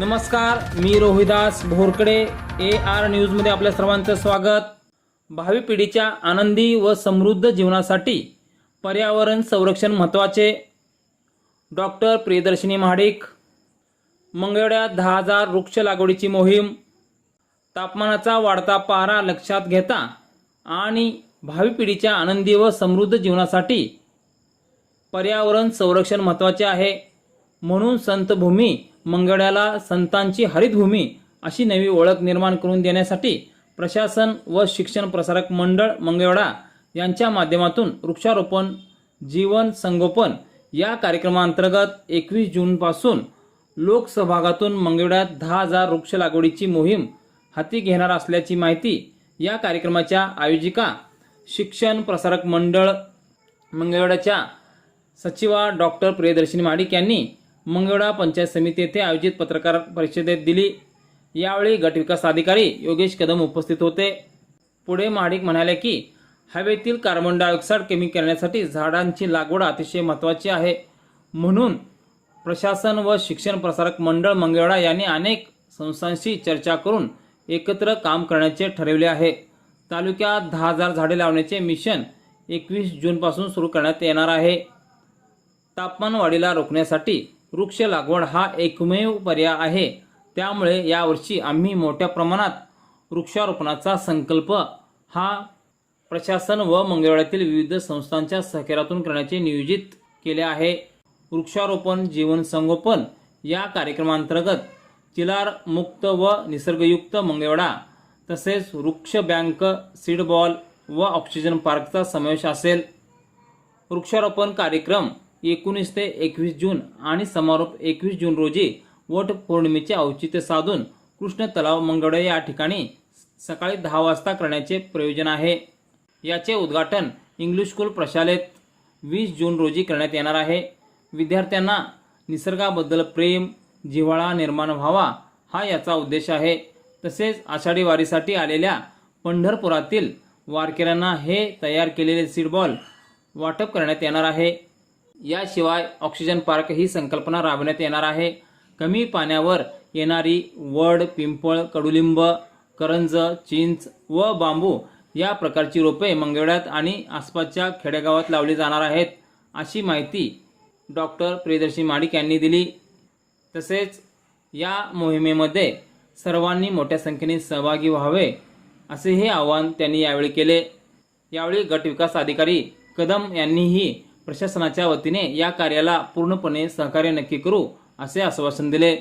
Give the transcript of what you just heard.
नमस्कार मी Rohidas भोरकडे A R न्यूजमध्ये आपल्या सर्वांचं स्वागत. भावी पिढीच्या आनंदी व समृद्ध जीवनासाठी पर्यावरण संरक्षण महत्त्वाचे. डॉक्टर प्रियदर्शिनी महाडिक मंगळवेढ्यात दहा हजार वृक्ष लागवडीची मोहीम. तापमानाचा वाढता पारा लक्षात घेता आणि भावी पिढीच्या आनंदी व समृद्ध जीवनासाठी पर्यावरण संरक्षण महत्त्वाचे आहे. म्हणून संतभूमी मंगळ्याला संतांची हरितभूमी अशी नवी ओळख निर्माण करून देण्यासाठी प्रशासन व शिक्षण प्रसारक मंडळ मंगळवेढा यांच्या माध्यमातून वृक्षारोपण जीवन संगोपन या कार्यक्रमांतर्गत एकवीस जूनपासून लोकसहभागातून मंगळवेढ्यात दहा हजार वृक्ष लागवडीची मोहीम हाती घेणार असल्याची माहिती या कार्यक्रमाच्या आयोजिका शिक्षण प्रसारक मंडळ मंगळवेढ्याच्या सचिवा डॉक्टर प्रियदर्शिनी माडिक यांनी मंगळवेढा पंचायत समिती येथे आयोजित पत्रकार परिषदेत दिली. यावेळी गटविकास अधिकारी योगेश कदम उपस्थित होते. पुढे महाडिक म्हणाले की हवेतील कार्बन डायऑक्साईड कमी करण्यासाठी झाडांची लागवड अतिशय महत्त्वाची आहे. म्हणून प्रशासन व शिक्षण प्रसारक मंडळ मंगळवेढा यांनी अनेक संस्थांशी चर्चा करून एकत्र काम करण्याचे ठरवले आहे. तालुक्यात दहा हजार झाडे लावण्याचे मिशन एकवीस जूनपासून सुरू करण्यात येणार आहे. तापमान वाढीला रोखण्यासाठी वृक्ष लागवड हा एकमेव पर्याय आहे. त्यामुळे यावर्षी आम्ही मोठ्या प्रमाणात वृक्षारोपणाचा संकल्प हा प्रशासन व मंगळवाड्यातील विविध संस्थांच्या सहकार्यातून करण्याचे नियोजित केले आहे. वृक्षारोपण जीवन संगोपन या कार्यक्रमांतर्गत चिलार मुक्त व निसर्गयुक्त मंगळवाडा तसेच वृक्ष बँक सीड बॉल व ऑक्सिजन पार्कचा समावेश असेल. वृक्षारोपण कार्यक्रम एकोणीस ते एकवीस जून आणि समारोप एकवीस जून रोजी वट पौर्णिमेचे औचित्य साधून कृष्ण तलाव मंगळे या ठिकाणी सकाळी दहा वाजता करण्याचे प्रयोजन आहे. याचे उद्घाटन इंग्लिश स्कूल प्रशालेत वीस जून रोजी करण्यात येणार आहे. विद्यार्थ्यांना निसर्गाबद्दल प्रेम जिव्हाळा निर्माण व्हावा हा याचा उद्देश आहे. तसेच आषाढी वारीसाठी आलेल्या पंढरपुरातील वारकऱ्यांना हे तयार केलेले सीडबॉल वाटप करण्यात येणार आहे. याशिवाय ऑक्सिजन पार्क ही संकल्पना राबवण्यात येणार आहे. कमी पाण्यावर येणारी वड पिंपळ कडुलिंब करंज चिंच व बांबू या प्रकारची रोपे मंगळवेढ्यात आणि आसपासच्या खेडेगावात लावली जाणार आहेत अशी माहिती डॉक्टर प्रियदर्शी माडिक यांनी दिली. तसेच या मोहिमेमध्ये सर्वांनी मोठ्या संख्येने सहभागी व्हावे असेही आवाहन त्यांनी यावेळी केले. यावेळी गट विकास अधिकारी कदम यांनीही प्रशासनाच्या वतीने या कार्याला पूर्णपणे सहकार्य नक्की करू असे आश्वासन दिले.